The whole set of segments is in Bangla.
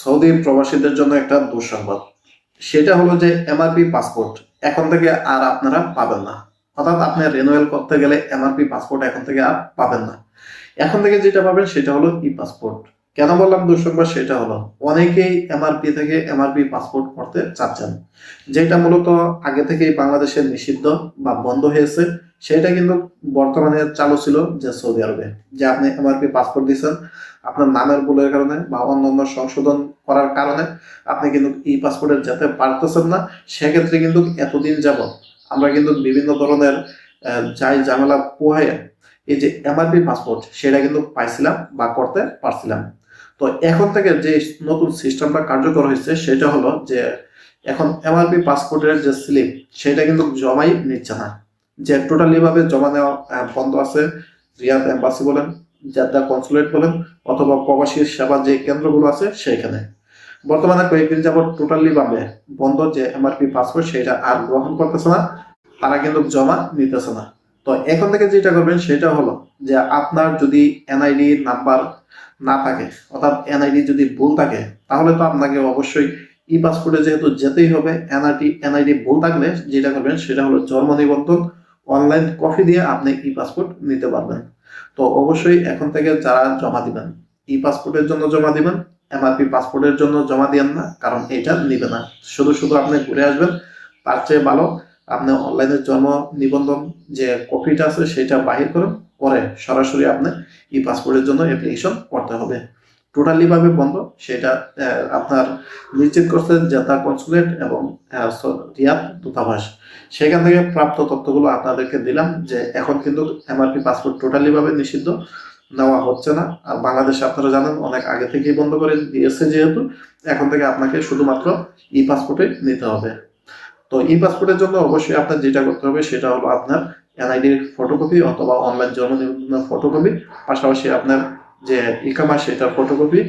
সৌদি প্রবাসীদের জন্য একটা দুঃসংবাদ। সেটা হলো যে এমআরপি পাসপোর্ট এখন থেকে আর আপনারা পাবেন না। অর্থাৎ আপনি রিনুয়াল করতে গেলে এমআরপি পাসপোর্ট এখন থেকে আর পাবেন না। এখন থেকে যেটা পাবেন সেটা হলো ই পাসপোর্ট কেন বললাম দুঃসংবাদ? সেটা হলো, অনেকেই এমআরপি থেকে এমআরপি পাসপোর্ট করতে চাচ্ছেন। যেটা মূলত আগে থেকেই বাংলাদেশে নিষিদ্ধ বা বন্ধ হয়েছে, সেটা কিন্তু বর্তমানে চালু ছিল যে সৌদি আরবে। যে আপনি এমআরপি পাসপোর্ট দিচ্ছেন আপনার নামের ভুলের কারণে বা অন্যান্য সংশোধন করার কারণে আপনি কিন্তু ই পাসপোর্টে যেতে পারতেছেন না। সেক্ষেত্রে কিন্তু এতদিন যাব আমরা কিন্তু বিভিন্ন ধরনের যাই ঝামেলা পোহায় এই যে এমআরপি পাসপোর্ট সেটা কিন্তু পাইছিলাম বা করতে পারছিলাম। তো এখন থেকে যে নতুন সিস্টেমটা কার্যকর হয়েছে, সেটা হলো যে এখন এমআরপি পাসপোর্টের যে স্লিপ, সেটা কিন্তু জমাই নিচ্ছে না। যে টোটালি ভাবে জমা নেওয়া বন্ধ আছে, রিয়াদ এম্বাসি বলেন, জাদ্দা কনসুলেট বলেন, অথবা প্রবাসী সেবা যে কেন্দ্রগুলো আছে, সেইখানে। বর্তমানে কয়েকদিন যাবত টোটালি ভাবে বন্ধ যে এমআরপি পাসপোর্ট, সেটা আর গ্রহণ করতেছে না, তারা কিন্তু জমা নিতেছে না। তো এখন থেকে যেটা করবেন, সেটা হলো যে আপনার যদি এনআইডি নাম্বার না থাকে, অর্থাৎ এনআইডি যদি ভুল থাকে, তাহলে তো আপনাকে অবশ্যই ই পাসপোর্টে যেহেতু যেতেই হবে এনআইডি এনআইডি ভুল থাকলে যেটা করবেন সেটা হলো জন্ম নিবন্ধন, অনলাইন কপি দিয়ে আপনি ই পাসপোর্ট নিতে পারবেন। তো অবশ্যই এখন থেকে যারা জমা দিবেন, ই পাসপোর্টের জন্য জমা দিবেন এমআরপি পাসপোর্টের জন্য জমা দিয়েন না, কারণ এটা নিবে না। শুধু শুধু আপনি ঘুরে আসবেন, তার চেয়ে ভালো আপনি অনলাইনে জন্ম নিবন্ধন যে কপিটা আছে সেটা বাহির করুন পরে সরাসরি আপনার ই পাসপোর্টের জন্য অ্যাপ্লিকেশন করতে হবে। টোটালি ভাবে বন্ধ, সেটা আপনার নিশ্চিত করছে জেতা কনসুলেট এবং রিয়াদ দূতাবাস। সেখান থেকে প্রাপ্ত তথ্যগুলো আপনাদেরকে দিলাম যে এখন কিন্তু এমআরপি পাসপোর্ট টোটালি ভাবে নিষিদ্ধ, নেওয়া হচ্ছে না। আর বাংলাদেশে আপনারা জানেন, অনেক আগে থেকেই বন্ধ করে দিয়েছে যেহেতু, এখন থেকে আপনাকে শুধুমাত্র ই পাসপোর্টে নিতে হবে। তো ই পাসপোর্টের জন্য অবশ্যই আপনার যেটা করতে হবে, সেটা হলো আপনার এনআইডির ফটোকপি অথবা অনলাইন জন্ম ফটোকপি পাশাপাশি আপনার যে ইকামা সেটার ফটোকপি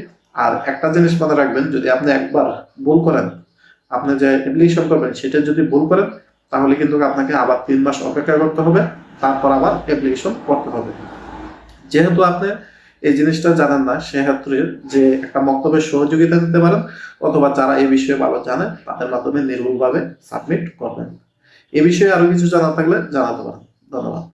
আর একটা জিনিস মনে রাখবেন, যদি আপনি একবার ভুল করেন, আপনি যে অ্যাপ্লিকেশন করবেন সেটা যদি ভুল করেন, তাহলে কিন্তু আপনাকে আবার তিন মাস অপেক্ষা করতে হবে, তারপর আবার অ্যাপ্লিকেশন করতে হবে। যেহেতু আপনি এই জিনিসটা জানেন না, সেক্ষেত্রে যে একটা বক্তব্যের সহযোগিতা দিতে পারেন, অথবা যারা এই বিষয়ে ভালো জানে তাদের মাধ্যমে নির্ভুলভাবে সাবমিট করবেন। এ বিষয়ে আরও কিছু জানা থাকলে জানাতে পারেন। Vamos lá.